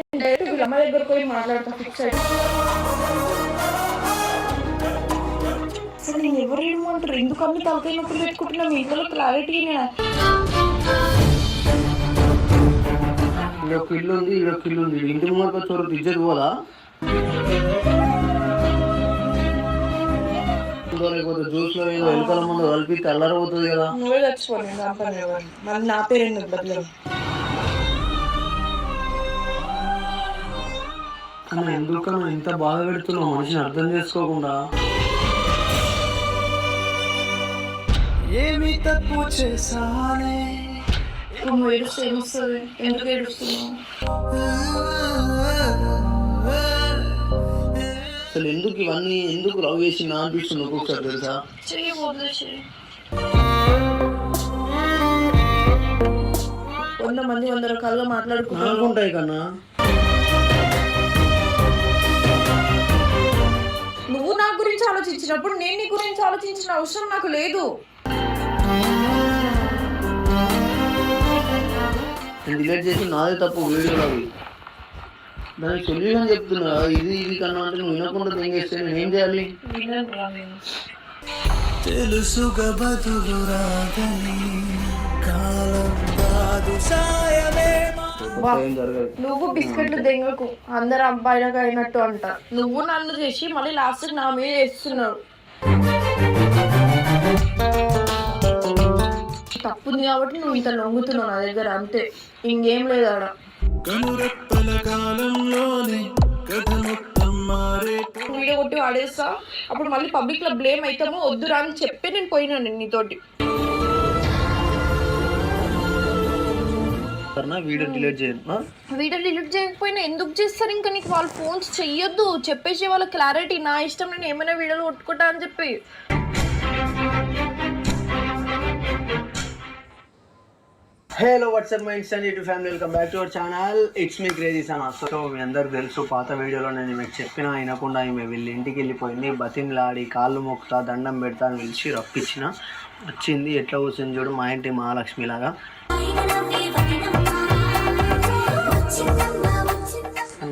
నేను డైరెక్ట్ వీళ్ళ అమ్మ దగ్గర పోయి మాట్లాడతా ఫిక్స్ అయ్యి అసలు నేను ఎవరు ఏమంటారు? ఎందుకు అన్ని తలకాయ నొప్పులు పెట్టుకుంటున్నా? మీ ఇంట్లో క్లారిటీ ఇక్కడ ఒక ఇల్లు ఉంది ఒక ఇల్లు ఉంది ఇంటి ముందు చోరు ఇజ్జత్ పోదా లేకపోతే జ్యూస్లో ఏదో ఎలుకల ముందు కలిపి తెల్లరవుతుంది కదా. నువ్వే చచ్చిపోయి నా పేరు ఎందుకు కానీ ఎందుకన్నా ఇంత బాధ పెడుతున్నావు మనిషిని అర్థం చేసుకోకుండా? ఏమి తప్పు చేసానే నువ్వు ఏడుస్తే ఏమొస్తుంది? ఎందుకు ఏడుస్తున్నావు? అసలు ఎందుకు ఇవన్నీ ఎందుకు లవ్ చేసిందా అనిపిస్తుంది ఒక్కొక్కసారి తెలుసా? వంద మంది వంద రకాలుగా మాట్లాడుకుంటారు అనుకుంటాయి కన్నా. ఆలోచించినప్పుడు నేను నీ గురించి ఆలోచించిన అవసరం నాకు లేదు. నేను డిలీట్ చేసి నాదే తప్పు వీడియోలు అవి దానికి సొల్యూషన్ చెప్తున్నా. ఇది ఇది కన్నా అంటే నువ్వు వినకుండా తెంగేస్తే నేను ఏం చేయాలి? తెలుసుగా బతులు రాదని నువ్వు బిస్కెట్లు దెంగకు అందరు అబ్బాయిలకు అయినట్టు అంట. నువ్వు నన్ను చేసి మళ్ళీ లాస్ట్ నా మీద చేస్తున్నావు. తప్పుంది కాబట్టి నువ్వు ఇంత లొంగుతున్నావు నా దగ్గర అంతే. ఇంకేం లేదు ఆడ. కనురెప్పల కాలంలోనే కథ మొత్తం మారే వీడియో కొట్టి వాడేస్తా. అప్పుడు మళ్ళీ పబ్లిక్లో బ్లేమ్ అవుతామో వద్దురా అని చెప్పి నేను పోయినాను నీతోటి. సరేనా వీడియో డిలీట్ చేయను వీడియో డిలీట్ చేయకపోయినా ఎందుకు చేస్తారు? ఇంకా నీకు వాళ్ళు ఫోన్స్ చెయ్యొద్దు. చెప్పేసి వాళ్ళ క్లారిటీ నా ఇష్టం నేను ఏమైనా వీడియోలు కొట్టుకుంటా అని చెప్పి. Hello what's up my insta YouTube family welcome back to our channel it's me crazy son so మీ అందరికి తెలుసు పాత వీడియోలో నేను మీకు చెప్పిన వినకుండా ఈమె వీళ్ళ ఇంటికి వెళ్ళిపోయింది. బతిమలాడి కాళ్ళు మొక్కుతా దండం పెడతా అని పిలిచి రప్పించిన. వచ్చింది ఎట్లా కూర్చొని చూడు మా ఇంటి మహాలక్ష్మి లాగా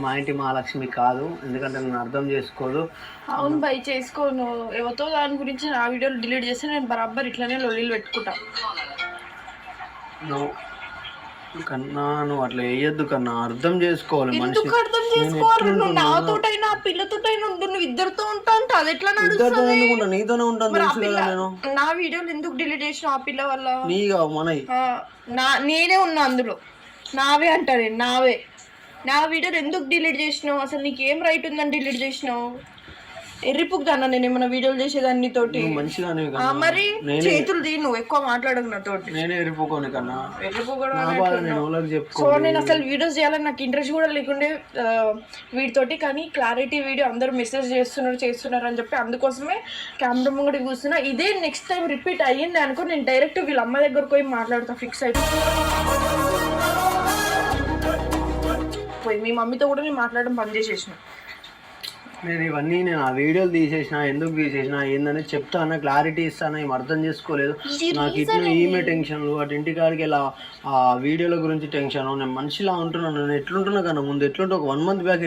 మా ఇంటి మహాలక్ష్మి కాదు. ఎందుకంటే నేను అర్థం చేసుకోదు. అవును బై చేసుకోను. ఎవరితో దాని గురించి నా వీడియోలు డిలీట్ చేస్తే నేను బరాబర్ ఇట్లానే లొల్లీలు పెట్టుకుంటా. నువ్వు కన్నా నువ్వు అట్లా వేయద్దు కన్నా అర్థం చేసుకోవాలి మనిషి ఎందుకు అర్థం చేసుకోవాలి? నువ్వు నాతోటైనా ఆ పిల్లతోటైనా ఉండు నువ్వు ఇద్దరితో ఉంటా అంటే అది ఎట్లా ఇద్దరితో నడుస్తుంది ఎందుకుంటా? నీతోనే ఉంటాను మరి ఆ తెలుసు పిల్ల కదా నేను. నా వీడియోలు ఎందుకు డిలీట్ చేసిన ఆ పిల్ల వల్ల? నీగా మనవి. ఆ, నా నేనే ఉన్నా అందులో. నావే అంటా నేను నావే. నా వీడియోలు ఎందుకు డిలీట్ చేసినావు? అసలు నీకు ఏం రైట్ ఉందని డిలీట్ చేసినావు? ఎర్రిపుకుతాను నేను ఏమైనా వీడియోలు చేసేదాన్ని తోటి? మరి చేతులు తీ నువ్వు ఎక్కువ మాట్లాడకు నా నేను చెప్పుకో సో నేను అసలు వీడియోస్ చేయాలని నాకు ఇంట్రెస్ట్ కూడా లేకుండే వీటితోటి కానీ క్లారిటీ వీడియో అందరూ మెసేజ్ చేస్తున్నారు చేస్తున్నారు అని చెప్పి అందుకోసమే కెమెరా ముంగడి కూర్చున్నా. ఇదే నెక్స్ట్ టైం రిపీట్ అయ్యింది అనుకో నేను డైరెక్ట్ వీళ్ళ అమ్మ దగ్గరకు పోయి మాట్లాడతా ఫిక్స్ అయిపోయి పోయి మీ మమ్మీతో కూడా నేను మాట్లాడడం బంద్ చేసేసిన. నేను ఇవన్నీ నేను ఆ వీడియోలు తీసేసిన ఎందుకు తీసేసిన ఏందని చెప్తాను క్లారిటీ ఇస్తాను ఏం అర్థం చేసుకోలేదు. నాకు ఇట్లా ఈమె టెన్షన్లు అటు ఇంటికాడికి ఇలా ఆ వీడియోల గురించి టెన్షన్ నేను మనిషిలా ఉంటున్నాను నేను ఎట్లుంటున్నా కన్నా ముందు ఎట్లుంటే ఒక వన్ మంత్ బ్యాక్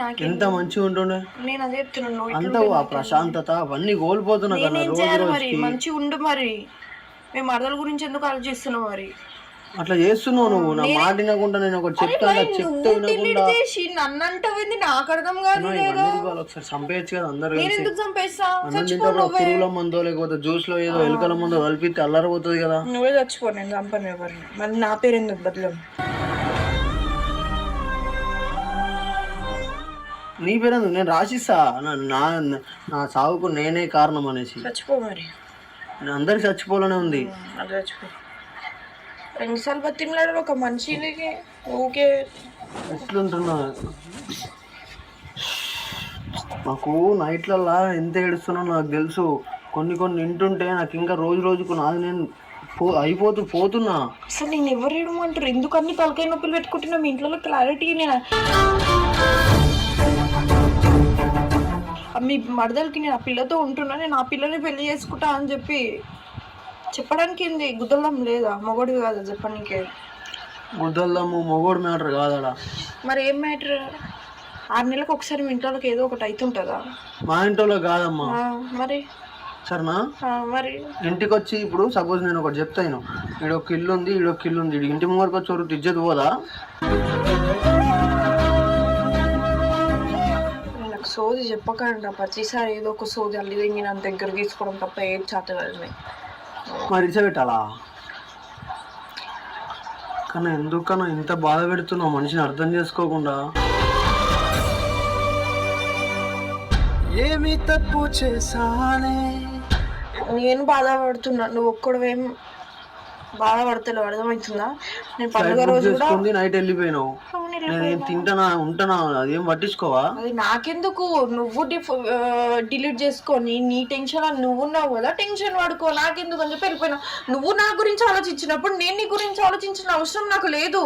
నాకు ఎంత మంచిగా ఉంటుండే? నేను అదే చెప్తున్నాను అంతా ఆ ప్రశాంతత అవన్నీ కోల్పోతున్నా కన్నా నేనేం రోజు మంచిగా ఉండు మరి. మేము మరదల గురించి ఎందుకు ఆలోచిస్తున్నావు మరి? అట్లా చేస్తున్నావు నువ్వు. నా మాట వినకుండా నేను ఒకటి చెప్తాను చెప్తే వినకుండా నన్ను అంటావేంది నాకు అర్థం కాదు ఒకసారి చంపేయచ్చు కదా అందరు నేను కలిసి. ఎందుకు చంపేస్తా? అన్నం తింటే పురుగుల మందో లేకపోతే జ్యూస్లో ఏదో ఎలుకల మందో కలిపి తెల్లరపోతుంది కదా. నువ్వే చచ్చిపో నేను చంపను ఎవరిని. మరి నా పేరు ఎందుకు బదులు? నీ పేరు ఎందుకు? నేను రాసిస్తా. నా నా సావుకు నేనే కారణం అనేసి. చచ్చిపో మరి. అందరికి చచ్చిపోవాలనే ఉంది. చచ్చిపో. రెండుసార్లు బతిమలాడారు ఒక మనిషికి ఊకే. ఎట్లుంటున్నా? నాకు నైట్లల్లా ఎంత ఏడుస్తున్నా నాకు తెలుసు. కొన్ని కొన్ని వింటుంటే నాకు ఇంకా రోజు రోజుకు నాది నేను పో అయిపోతూ పోతున్నా. అసలు నేను ఎవరు ఏడమంటారు ఎందుకు అన్ని తలకాయ నొప్పులు పెట్టుకుంటున్నా మీ ఇంట్లో క్లారిటీ నేను? మీ మరదలకి నేను ఆ పిల్లతో ఉంటున్నా నేను ఆ పిల్లని పెళ్ళి చేసుకుంటా అని చెప్పి. చెప్పడానికి ఏంది గుద్దలం లేదా? మొగడు కాదు చెప్పడానికి. గుద్దల్దమ్ము మొగోడు మ్యాటర్ కాదాడా? మరి ఏం మ్యాటర్? ఆరు నెలలకు ఒకసారి మీ ఇంట్లోకి ఏదో ఒకటి అవుతుంటుందా మా ఇంట్లో కాదమ్మా. మరి? సరేనా? మరి? ఇంటికి వచ్చి ఇప్పుడు సపోజ్ నేను ఒకటి చెప్తాను ఈడొక ఇల్లు ఉంది ఈడొక ఇల్లు ఉంది. ఈడ ఇంటి ముంగడికి వచ్చి ఒకటి ఇజ్జత్ పోదా? నాకు సోది చెప్పకండి ప్రతిసారి ఏదో ఒక సోది అల్లి నా దగ్గర తీసుకోవడం తప్ప ఏది చేత కాదు మరి పెట్టాలా? కానీ ఎందుకన్నా ఇంత బాధ పెడుతున్నావు మనిషిని అర్థం చేసుకోకుండా. ఏమి తప్పు చేసానే నేను బాధపడుతున్నా నువ్వు ఒక్కడవేం బాధపడతలేవు అర్థమవుతుందా నేను పండుగ రోజు కూడా చేసుకుంది నైట్ వెళ్ళిపోయినావు. అవును, నేను ఏం తింటానా ఉంటానా అదేం పట్టించుకోవా? అది నాకెందుకు? నువ్వు డిలీట్ చేసుకొని నీ టెన్షన్ అని నువ్వు ఉన్నావు కదా టెన్షన్ పడుకో నాకెందుకు అని చెప్పి వెళ్ళిపోయినా. నువ్వు నా గురించి ఆలోచించినప్పుడు నేను నీ గురించి ఆలోచించిన అవసరం నాకు లేదు.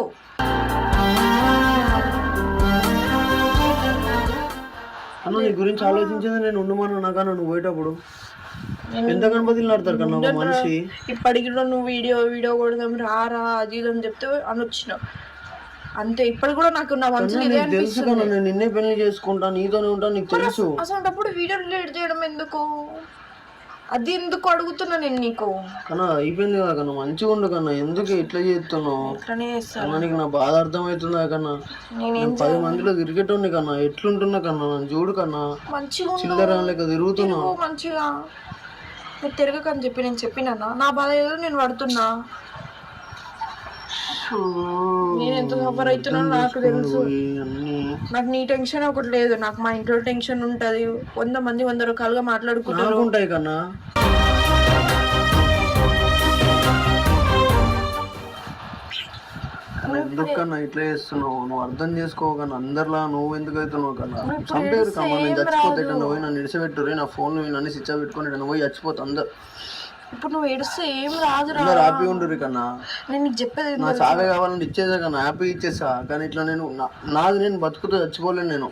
అన్న నీ గురించి ఆలోచించింది నేను ఉండమన్నా నాకన్నా నువ్వు పోయేటప్పుడు. ఎంత గణపతిని ఆడతారు కన్నా ఒక మనిషి? ఇప్పటికి కూడా నువ్వు వీడియో వీడియో కొడదాం రారా అది ఇది అని చెప్తే అని వచ్చినావు అంతే ఇప్పటికి కూడా నాకు నా మనసులో ఇదే నీకు తెలుసు కన్నా నేను నిన్నే పెళ్ళి చేసుకుంటా నీతోనే ఉంటా నీకు తెలుసు. అసలు వీడియో డిలీట్ చేయడం ఎందుకు? అది ఎందుకు అడుగుతున్నా నేను నీకు? కన్నా అయిపోయింది కదా కన్నా మంచిగా ఉండు కన్నా ఎందుకు ఇట్లా చేస్తున్నావు? ఇట్లనే చేస్తాను కన్నా నీకు నా బాధ అర్థమవుతుందా కన్నా? నేనేం నేను పది మందిలో తిరిగేటోని కన్నా ఎట్లుంటున్నా కన్నా నన్ను చూడు కన్నా. మంచిగా ఉండు. చిల్లర లెక్క తిరుగుతున్నా. తిరుగు మంచిగా. మీరు తిరగకని చెప్పి నేను చెప్పినానా నా బాధ ఏదో నేను పడుతున్నా. నేను ఎంత సఫర్ అవుతున్నానో నాకు తెలుసు. నాకు నీ టెన్షన్ ఒకటి లేదు. నాకు మా ఇంట్లో టెన్షన్ ఉంటది. వంద మంది వంద రకాలుగా మాట్లాడుకుంటారు కన్నా ఎందుకన్నా ఇట్లా చేస్తున్నావు? నువ్వు అర్థం చేసుకోకన్నా అందరిలా నువ్వు ఎందుకు అవుతున్నావు కన్నా? చంపేరు కమ్మా నేను చచ్చిపోతే నువ్వు పోయి నన్ను ఇడిసబెట్టురు నా ఫోన్ నన్ను స్విచ్ పెట్టుకుని నేను పోయి చచ్చిపోతా అందరు. ఇప్పుడు నువ్వు ఏడుస్తే ఏం రాదురా అందరు హ్యాపీ ఉండరు కన్నా. నేను నీకు చెప్పేది నా చావే కావాలని ఇచ్చేసా కన్నా హ్యాపీ ఇచ్చేసా. కానీ ఇట్లా నేను నా- నాది నేను బతుకుతూ చచ్చిపోలేను నేను.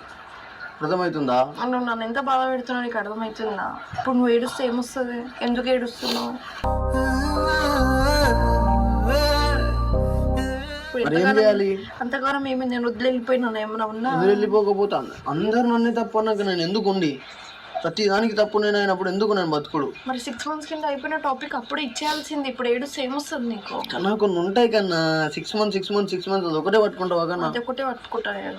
అర్థమవుతుందా? నువ్వు నన్ను ఎంత బాధ పెడుతున్నావు నీకు అర్థమవుతుందా? ఇప్పుడు నువ్వు ఏడుస్తే ఏమొస్తుంది? ఎందుకు ఏడుస్తున్నావు? అంతగానం ఏమి నేను వదిలి వెళ్ళిపోయినాను ఏమన్నా ఉన్నా? అంద- అందరు నన్నే తప్పు అన్నాక నేను ఎందుకు ఉండి? ప్రతి దానికి తప్పు నేను అయినప్పుడు ఎందుకు నేను బతుకుడు? మరి సిక్స్ మంత్స్ కింద అయిపోయిన టాపిక్ అప్పుడే ఇచ్చేయాల్సింది. ఇప్పుడు ఏడుస్తే ఏమొస్తుంది నీకు? కన్నా కొన్ని ఉంటాయి కన్నా. Six months six months six months అది ఒకటే పట్టుకుంటావా కన్నా? ఒకటే పట్టుకుంటా నేను.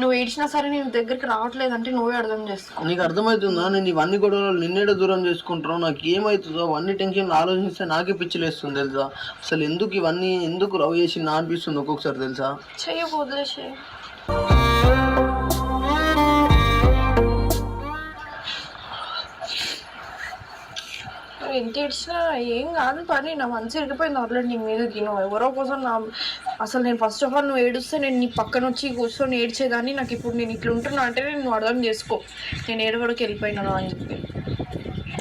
నువ్వు ఏడ్చినా సరే నేను దగ్గరికి రావట్లేదంటే నువ్వే అర్థం చేసుకో. నీకు అర్థమవుతుందా? నేను ఇవన్నీ గొడవలు నిన్నేడ దూరం చేసుకుంటున్నావు. నాకు ఏమవుతుందో అవన్నీ టెన్షన్లు ఆలోచిస్తే నాకే పిచ్చిలేస్తుంది తెలుసా? అసలు ఎందుకు ఇవన్నీ ఎందుకు రవ్ చేసి నా అనిపిస్తుంది ఒక్కొక్కసారి తెలుసా? చెయ్యి ఎంత ఏడ్చినా ఏం కాదు పని నా మనసు ఇరిగిపోయింది ఆల్రెడీ నీ మీదకి నువ్వు ఎవరో కోసం నా అసలు నేను ఫస్ట్ ఆఫ్ ఆల్ నువ్వు ఏడుస్తే నేను నీ పక్కన వచ్చి కూర్చొని ఏడ్చేదాన్ని. నాకు ఇప్పుడు నేను ఇట్లా ఉంటున్నా అంటే నేను అర్థం చేసుకో. నేను ఏడవడికి వెళ్ళిపోయినాను అని చెప్పి.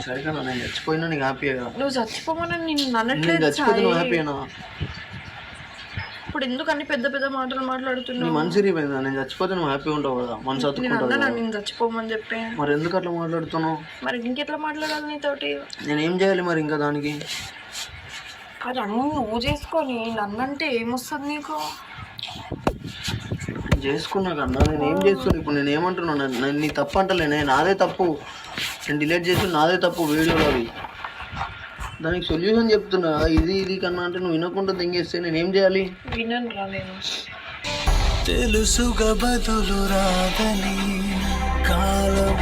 సరే కన్నా నేను చచ్చిపోయినా నీకు హ్యాపీగా కదా. నువ్వు చచ్చిపోమని నేను నేను అనట్లేదు చచ్చిపోతే నువ్వు సాయి. హ్యాపీనా ఇప్పుడు ఎందుకు అన్ని పెద్ద పెద్ద మాటలు మాట్లాడుతున్నావు? మనసు ఇరిగిపోయిందా నేను చచ్చిపోతే నువ్వు హ్యాపీ ఉంటావు కదా మనసు నేను కదా. నేను చచ్చిపోమని చెప్పి. మరి ఎందుకు అట్లా మాట్లాడుతున్నావు? మరి ఇంకెట్లా మాట్లాడాలి నీతోటి? నేను ఏం చేయాలి మరి ఇంకా దానికి? అది అన్నీ నువ్వు చేసుకొని నన్నంటే ఏమొస్తుంది నీకు? నేను చేసుకున్నా కన్నా నేను ఏం చేస్తున్నా? ఇప్పుడు నేను ఏమంటున్నాను నేను- నేను నీ తప్పు అంటలేనే నాదే తప్పు. నేను డిలీట్ చేసి నాదే తప్పు వీడియోలో అవి దానికి సొల్యూషన్ చెప్తున్నా. ఇది ఇది కన్నా అంటే నువ్వు వినకుండా తింగేస్తే నేను ఏం చేయాలి తెలుసు తెలుసుగా బదులు రాదని కాలం